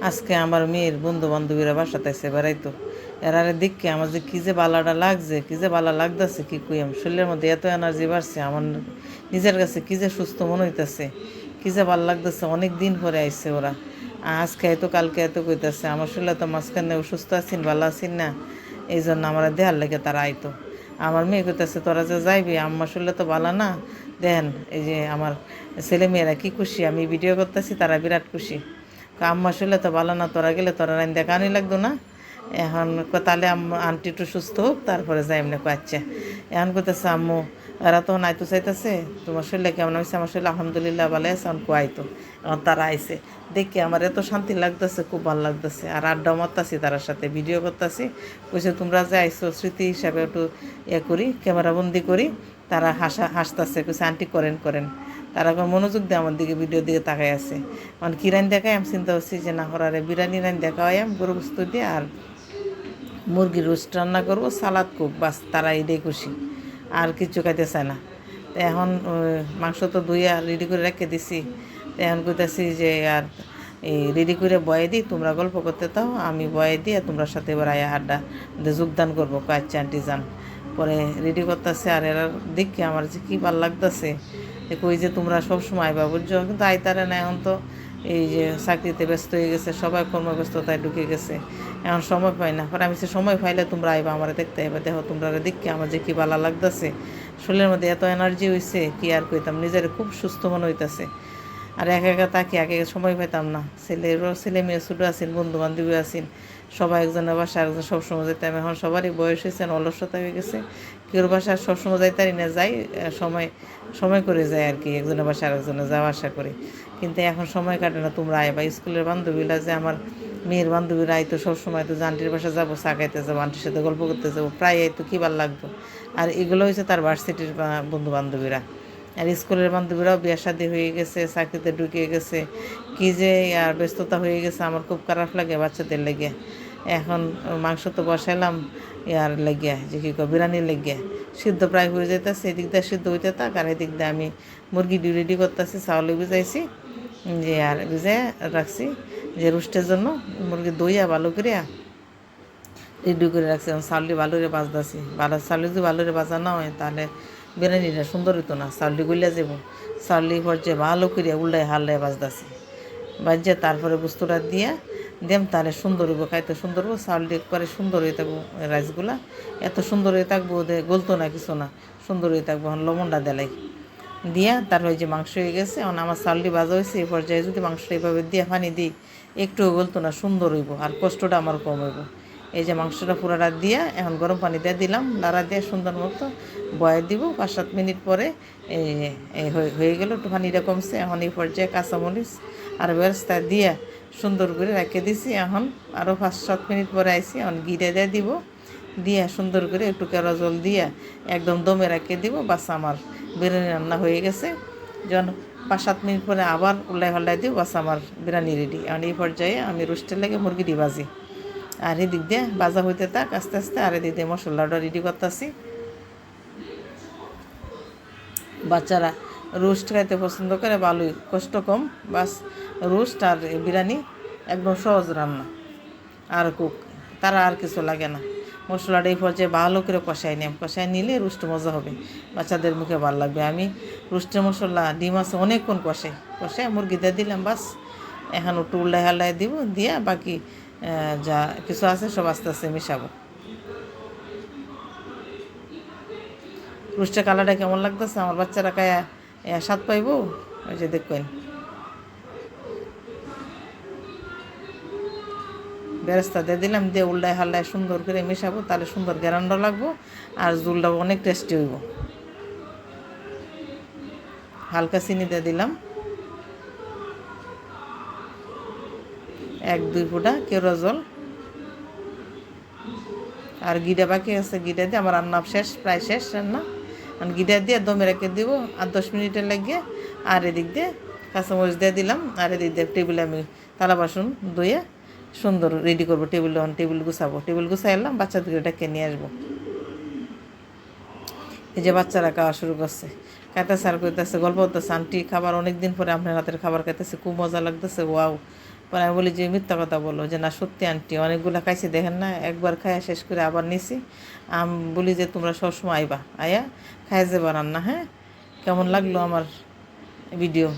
আজকে আমার মেয়ের বন্ধু বান্ধবীরা বাসাতে এসে বেড়াইতো এরারে দেখকে আমার যে কী যে বালাটা লাগছে, কী যে বালা লাগতেছে, কি কইম শরীরের মধ্যে এত এনার্জি বাড়ছে, আমার নিজের কাছে কী যে সুস্থ মনে হইতেছে, কী যে ভালো লাগতেছে, অনেক দিন পরে আইসে ওরা। আজকে এত, কালকে এত কইতেছে, আমার শরীরে তো মাঝখানে অসুস্থ আছেন ভালো আছেন না এই জন্য আমার দেহার লেগে তারা আইতো। আমার মেয়ে কইতেছে, তোরা যে যাইবি আমার শরীরে তো ভালো না, দেন, এই যে আমার ছেলে মেয়েরা কি খুশি, আমি ভিডিও করতেছি, তারা বিরাট খুশি। আম্মা শুনলে তো ভালো না, তোরা গেলে তোরা রাইন দেখানি লাগতো না। এখন তাহলে আন্টি একটু সুস্থ হোক, তারপরে যাই এমনি পাচ্ছে এখন করতেছে আম্মু, এরা তো আইতো চাইতেছে, তোমার শরীরে কেমন হয়েছে আমার শরীরে আলহামদুলিল্লাহ ভালো আছে, এখন আইতো। এখন তারা আইসে দেখি, আমার এত শান্তি লাগতেছে, খুব ভালো লাগতেছে। আর আড্ডা মারতাছি তার সাথে, ভিডিও করতেছি। কইছে, তোমরা যে আইসো স্মৃতি হিসাবে একটু ইয়ে করি, ক্যামেরাবন্দি করি। তারা হাসা, হাসতেছে, কইছে, আন্টি করেন করেন। তারা এখন মনোযোগ দিয়ে আমার দিকে ভিডিও দিকে তাকাই আছে। মানে কিরান দেখায়? আমি চিন্তা করছি যে না, হরারে বিরিয়ানি রান দেখা হয় আমি গরু বস্তু দিয়ে আর মুরগির রোস্ট রান্না করব, সালাদ কুক বাস তারা এটাই খুশি, আর কিছু খাইতে চায় না। তো এখন মাংস তো ধুই আর রেডি করে রেখে দিছি। তো এখন কইতাছি যে আর এই রেডি করে বয়ে দিই, তোমরা গল্প করতে তাও আমি বয়ে দিয়ে তোমরা সাথে এবার আয়া আড্ডা যোগদান করব কাচ্চা আন্টি যান। পরে রেডি করতেছে আর এরা দেখি আমার যে কী ভালো লাগতেছে। যে কই যে তোমরা সব সময় আইবা, বুঝছ? কিন্তু আইতারে না, এখন তো এই যে চাকরিতে ব্যস্ত হয়ে গেছে, সবাই কর্মব্যস্ততায় ঢুকে গেছে। এখন সময় পাই না। পরে আমি সে সময় পাইলে তোমরা আইবা, আমার দেখতে আইবা। দেখো তোমরা দেখি আমার যে কি ভালো লাগতেছে। শরীরের মধ্যে এত এনার্জি হইছে, কি আর কইতাম? নিজের খুব সুস্থ মনে হইতাছে। আর একা একা তাকে আগে সময় পাইতাম না। ছেলেরও ছেলে মেয়ে ছোটো আছেন বন্ধু বান্ধবী আছেন। সবাই একজনের বাসা একজন সবসময় যেতাম এখন সবারই বয়স হয়েছে অলসতা হয়ে গেছে। কেউ বাসা সবসময় যাইতারি না, যাই সময় সময় করে যায় আর কি, একজনের বাসা আরেকজনে যাওয়া আসা করে। কিন্তু এখন সময় কাটে না, তোমরা আয় বা স্কুলের বান্ধবীরা যে আমার মেয়ের বান্ধবীরা আইতো সবসময়, তো আন্টির বাসা যাব, চা যাব আন্টির সাথে গল্প করতে যাব, প্রায় আইতো, কী ভালো লাগতো আর এগুলো হয়েছে তার ভার্সিটির বন্ধু বান্ধবীরা আর স্কুলের বান্ধবীরাও বিয়ে শাদি হয়ে গেছে, চাকরিতে ঢুকে গেছে। কী যে আর ব্যস্ততা হয়ে গেছে, আমার খুব খারাপ লাগে বাচ্চাদের লেগে। এখন মাংস তো বসাইলাম, ইয়ার লেগে, যে কী কয়, বিরিয়ানির লেগে। সিদ্ধ প্রায় হয়ে যেতেছে এদিক দিয়ে সিদ্ধ হইতে থাক, আর এদিক দিয়ে আমি মুরগি ডি রেডি করতেছি, চাউলে ভিজাইছি, যে আর ভিজে রাখছি, যে রুস্টের জন্য মুরগি দইয়া ভালো করিয়া রেডি করে রাখছি এখন চাউলি ভালো করে বাজতেছি ভালো চাউলি যদি ভালো করে বাজা না হয়, তাহলে বিরিয়ানিটা সুন্দর হইতো না চাউলি গুলিয়া যাব চাউলি পর্যায়ে ভালো করিয়া উল্টায় হাল্লায় বাজতেছি বাজিয়ে তারপরে বস্তুটা দিয়া দেম তাহলে সুন্দর হইব, খাইতে সুন্দর হইব চাউলটি করে সুন্দর হয়ে থাকব রাইসগুলা। এত সুন্দর হয়ে থাকব ওদের গলতো না কিছু না, সুন্দর হয়ে থাকব। এখন লবণটা দেলাই দিয়া ওই যে মাংস হয়ে গেছে, এখন আমার চাউলটি ভাজা হয়েছে এই পর্যায়ে যদি মাংস এইভাবে দিয়ে পানি দিই একটু গলতো না, সুন্দর হইব আর কষ্টটা আমার কম হইব। এই যে মাংসটা পুরাটা দিয়া, এখন গরম পানি দিয়ে দিলাম লাড়া দিয়ে সুন্দর মতো বয়ে দিব। পাঁচ সাত মিনিট পরে হয়ে গেল, একটু পানিটা কমছে। এখন এই পর্যায়ে কাঁচামরিচ আর ব্যবস্থা দিয়া সুন্দর করে রেখে দিছি। এখন আরও পাঁচ, সাত মিনিট পরে আইসি এখন গিরে দিয়ে দিব। দিয়া সুন্দর করে একটু কেরা জল দিয়া একদম দমে রেখে দিব, বাস আমার বিরিয়ানি রান্না হয়ে গেছে। যখন পাঁচ, সাত মিনিট পরে আবার উল্লাই হল্লাই দিব, বাস আমার বিরিয়ানি রেডি এখন এই পর্যায়ে আমি রোস্টের লেগে মুরগিটি বাজি আর এদিক দিয়ে বাজা হইতে থাক, আস্তে আস্তে আর এদিক দিয়ে মশলাটা রেডি করতেছি। বাচ্চারা রোস্ট খাইতে পছন্দ করে, ভালোই, কষ্ট কম। বাস, রোস্ট আর বিরিয়ানি একদম সহজ রান্না। আর কুক, তারা আর কিছু লাগে না। মশলাটা এই পর্যায়ে ভালো করে কষাই নিলাম কষাই নিলে রুষ্ট মজা হবে। বাচ্চাদের মুখে ভালো লাগবে। আমি রুস্টের মশলা, ডিম আছে অনেকক্ষণ কষাই কষাই মুরগি দিয়ে দিলাম, বাস। এখন একটু উল্লাই হাল্লাই দিব, দিয়া বাকি যা কিছু আছে সব আস্তে আস্তে মিশাবো। রুস্টের কালারটা কেমন লাগতেছে? আমার বাচ্চারা কায়া স্বাদ পাইবো? ওই যে দেখবেন বেরেস্তা দিয়ে দিলাম, দিয়ে উল্টায় হাল্লায় সুন্দর করে মেশাবো, তাহলে সুন্দর গ্যারান্ড লাগবো, আর জুলটা অনেক টেস্টি হইব। হালকা চিনি দিয়ে দিলাম। এক, দুই ফুটা কেরো জল। আর গিডা বাকি আছে গিডা দিয়ে আমার রান্না শেষ, প্রায় শেষ রান্না। আর গিডা দিয়ে দমে রেখে দিব, আর দশ মিনিটের লাগিয়ে আর এদিক দিয়ে কাঁচামরিচ দিয়ে দিলাম, আর এদিক দিয়ে টেবিলে আমি থালা বাসন ধুয়ে সুন্দর রেডি করব। টেবিল টেবিল গুছাবো। টেবিল গুছাই এলাম, বাচ্চাদেরকে ডেকে নিয়ে আসব। এই যে বাচ্চারা খাওয়া শুরু করছে। খাইতে স্যার করতেছে গল্প করতেছে, আন্টি, খাবার অনেক দিন পরে আপনার হাতের খাবার খাইতেছে, খুব মজা লাগতেছে, ওয়াও। পরে আমি বলি যে মিথ্যা কথা বলো যে না সত্যি আন্টি অনেকগুলো খাইছি দেখেন না একবার খাইয়া শেষ করে আবার নিছি। আমি বলি যে তোমরা সবসময় আইবা আয়া খাইয়া যাবা রান্না হ্যাঁ? কেমন লাগল আমার ভিডিও